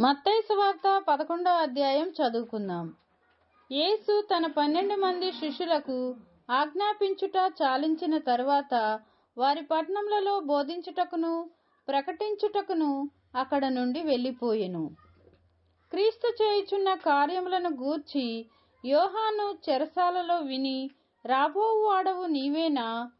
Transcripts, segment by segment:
మత్తైసు వార్త పదకొండవ అధ్యాయం చదువుకుందాం. యేసు తన పన్నెండు మంది శిష్యులకు ఆజ్ఞాపించుట చాలించిన తరువాత వారి పట్టణములలో బోధించుటకును ప్రకటించుటకును అక్కడ నుండి వెళ్ళిపోయెను. క్రీస్తు చేయుచున్న కార్యములను గూర్చి యోహాను చెరసాలలో విని రాబోవు వాడవు నీవేనా?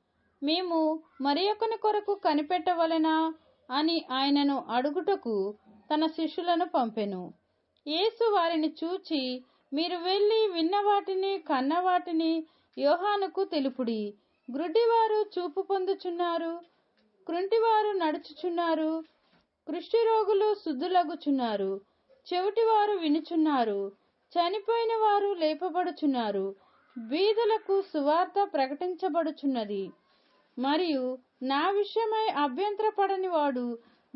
మేము మరియొకని కొరకు కనిపెట్టవలెనా? అని ఆయనను అడుగుటకు తన శిష్యులను పంపెను. యేసు వారిని చూచి మీరు వెళ్ళి విన్నవాటిని కన్నవాటిని కన్న వాటిని యోహానుకు తెలుపుడి. గ్రుడ్డివారు చూపు పొందుచున్నారు కృంటివారు నడుచుచున్నారు రోగులు శుద్ధులగుచున్నారు చెవిటివారు వినుచున్నారు చనిపోయిన వారు లేపబడుచున్నారు బీదలకు సువార్త ప్రకటించబడుచున్నది. మరియు నా విషయమై అభ్యంతరపడని వాడు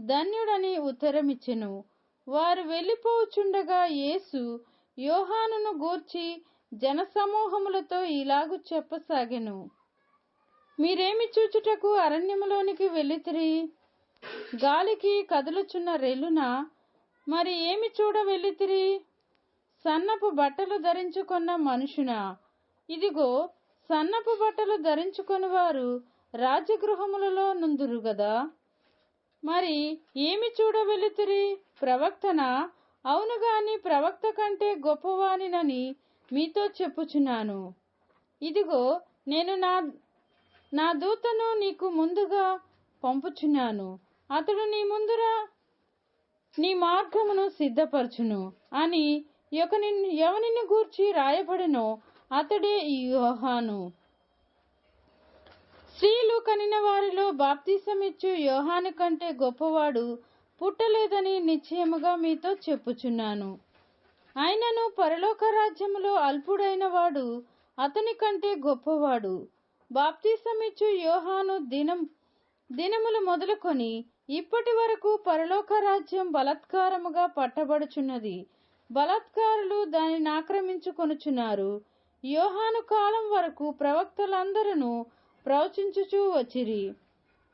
ధన్యుడని ఉత్తరమిచ్చెను. వారు వెళ్ళిపోచుండగా యేసు యోహానును గూర్చి జనసమూహములతో ఇలాగు చెప్పసాగెను. మీరేమి చూచుటకు అరణ్యములోనికి వెళ్ళితిరి? గాలికి కదులుచున్న రెల్లున? మరి ఏమి చూడ వెళ్ళితిరి? సన్నపు బట్టలు ధరించుకున్న మనుషున? ఇదిగో సన్నపు బట్టలు ధరించుకొని వారు రాజగృహములలో నుందురు గదా? మరి ఏమి చూడవెళుతురి ప్రవక్తన? అవును గాని ప్రవక్త కంటే గొప్పవానినని మీతో చెప్పుచున్నాను. ఇదిగో నేను నా నా దూతను నీకు ముందుగా పంపుచున్నాను. అతడు నీ ముందురా నీ మార్గమును సిద్ధపరచును అని యొకని ఎవనిని గూర్చి రాయబడినో అతడే ఈ యోహాను. స్త్రీలు కనిన వారిలో బాప్తిసమిచ్చు యోహాను కంటే గొప్పవాడు పుట్టలేదని నిశ్చయముగా మీతో చెప్పుచున్నాను. ఆయనను పరలోక రాజ్యములో అల్పుడైన వాడు అతని కంటే గొప్పవాడు. బాప్తిసమిచ్చు యోహాను దినం దినములు మొదలుకొని ఇప్పటి వరకు పరలోక రాజ్యం బలత్కారముగా పట్టబడుచున్నది. బలత్కారులు దానిని ఆక్రమించుకొనుచున్నారు. యోహాను కాలం వరకు ప్రవక్తలందరూ ప్రవచించుచూ వచ్చిరి.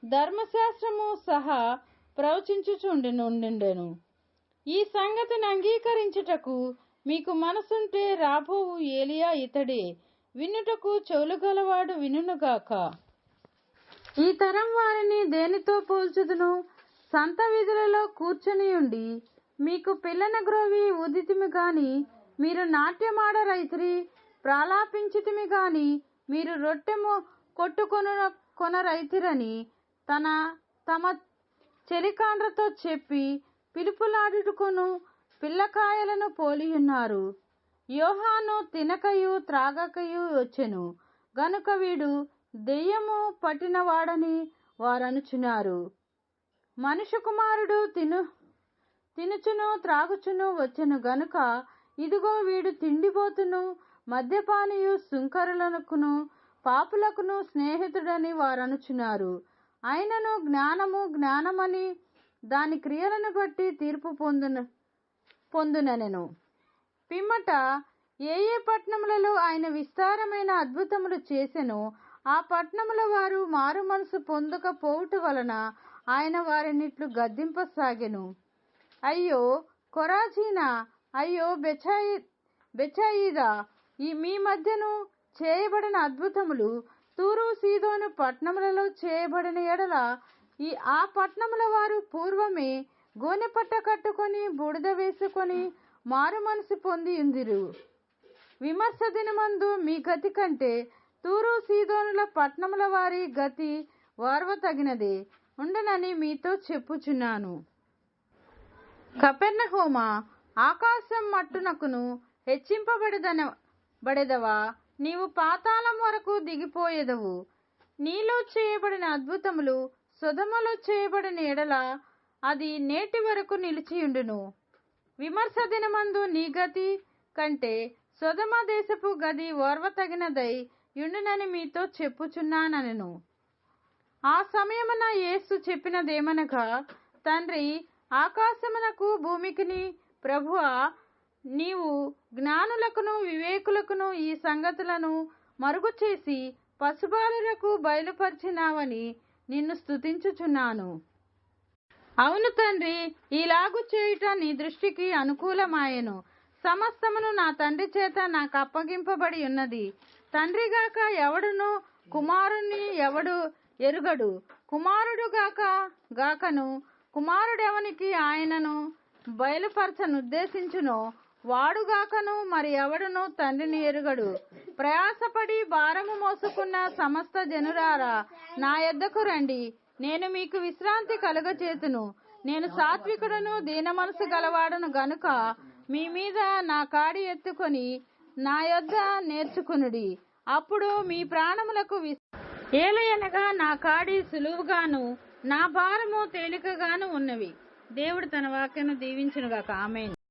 ధర్మశాస్త్రము సహా ప్రవచించుచుండెను ఈ సంగతిని అంగీకరించుటకు మీకు మనసుంటే రాబోవు ఏలియా ఇతడే. వినుటకు చెవులు గలవాడు వినుగాక ఈ తరం వారిని దేనితో పోల్చుదును? సంత విధులలో కూర్చుని ఉండి మీకు పిల్లన గ్రోవి ఉదితిమి గాని మీరు నాట్యమాడ రైతురి ప్రాలాపించితిమి గాని మీరు రొట్టెము కొట్టుకొన కొన రైతురని తన తమ చెలికాండ్రతో చెప్పి పిలుపులాడుటకును పిల్లకాయలను పోలియున్నారు. యోహాను తినకయు త్రాగకయు వచ్చెను. గనుక వీడు దెయ్యము పట్టినవాడని వారనుచున్నారు. మనుషు కుమారుడు తిను తినుచును త్రాగుచును వచ్చెను. గనుక ఇదిగో వీడు తిండిపోతును మద్యపానియు సుంకరులకును పాపులకును స్నేహితుడని వారనుచున్నారు. ఆయనను జ్ఞానము జ్ఞానమని దాని క్రియలను బట్టి తీర్పు పొందున పొందుననెను. పిమ్మట ఏ ఏ పట్టణములలో ఆయన విస్తారమైన అద్భుతములు చేసెనో ఆ పట్టణముల వారు మారు మనసు పొందకపోవుట వలన ఆయన వారినిట్లు గద్దింపసాగెను. అయ్యో కొరాజీనా! అయ్యో బెచాయి బెచాయిదా! ఈ మీ మధ్యను చేయబడిన అద్భుతములు తూరు సీదోను పట్టణములలో చేయబడిన ఎడల ఈ ఆ పట్టణముల వారు పూర్వమే గోనెపట్ట కట్టుకొని బుడిద వేసుకొని మారు మనసు పొంది ఉందిరు. విమర్శ దినమందు మీ గతి కంటే తూరు సీదోనుల పట్నముల వారి గతి వార్వ తగినదే ఉండనని మీతో చెప్పుచున్నాను. కపెర్ణహోమ ఆకాశం మట్టునకును హెచ్చింపబడదన బడెదవా? నీవు పాతాళం వరకు దిగిపోయేదవు. నీలో చేయబడిన అద్భుతములు సుధమలో చేయబడిన ఎడల అది నేటి వరకు నిలిచియుండును. విమర్శ దినమందు నీ గతి కంటే సుధమ దేశపు గది ఓర్వతగినదై యుండునని మీతో చెప్పుచున్నానను ఆ సమయమున యేసు చెప్పినదేమనగా తండ్రి ఆకాశమునకు భూమికిని ప్రభువ నీవు జ్ఞానులకును వివేకులకును ఈ సంగతులను మరుగు చేసి పశుబాలులకు బయలుపరిచినావని నిన్ను స్తుతించుచున్నాను. అవును తండ్రి ఇలాగు చేయుట నీ దృష్టికి అనుకూలమాయెను. సమస్తమును నా తండ్రి చేత నాకు అప్పగింపబడి ఉన్నది. తండ్రిగాక ఎవడును కుమారుణ్ణి ఎవడు ఎరుగడు. కుమారుడు గాక గాకను కుమారుడెవనికి ఆయనను బయలుపరచనుద్దేశించునో వాడుగాకను మరి ఎవడును తండ్రిని ఎరుగడు. ప్రయాసపడి భారము మోసుకున్న సమస్త జనురారా నా యొద్దకు రండి. నేను మీకు విశ్రాంతి కలుగచేతును. నేను సాత్వికుడను దీన మనసు గలవాడను గనుక మీ మీద నా కాడి ఎత్తుకొని నా యొద్ద నేర్చుకునుడి. అప్పుడు మీ ప్రాణములకు ఏలయనగా నా కాడి సులువుగాను నా భారము తేలికగాను ఉన్నవి. దేవుడు తన వాక్యను దీవించునుగాక. ఆమె